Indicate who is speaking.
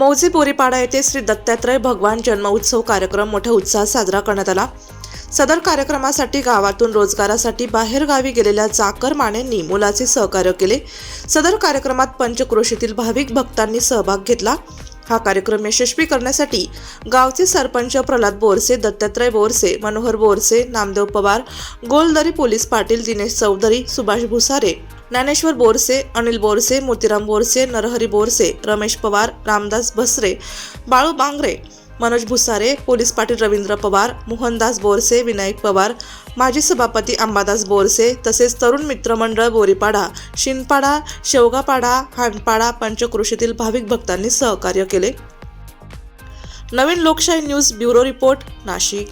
Speaker 1: मौजे बोरीपाडा येथे श्री दत्तात्रय भगवान जन्मोत्सव कार्यक्रम मोठ्या उत्साहात साजरा करण्यात आला. सदर कार्यक्रमासाठी गावातून रोजगारासाठी बाहेरगावी गेलेल्या जाकर मानेंनी मुलाचे सहकार्य केले. सदर कार्यक्रमात पंचक्रोशीतील भाविक भक्तांनी सहभाग घेतला. हा कार्यक्रम यशस्वी करण्यासाठी गावचे सरपंच प्रल्हाद बोरसे दत्तात्रय बोरसे मनोहर बोरसे नामदेव पवार गोलदरी पोलीस पाटील दिनेश चौधरी सुभाष भुसारे ज्ञानेश्वर बोरसे अनिल बोरसे मोतीराम बोरसे नरहरी बोरसे रमेश पवार रामदास भसरे बाळू बांगरे मनोज भुसारे पोलीस पाटील रवींद्र पवार मोहनदास बोरसे विनायक पवार माजी सभापती अंबादास बोरसे तसेच तरुण मित्रमंडळ बोरीपाडा शिनपाडा शेवगापाडा हानपाडा पंचकृषीतील भाविक भक्तांनी सहकार्य केले. नवीन लोकशाही न्यूज ब्युरो रिपोर्ट नाशिक.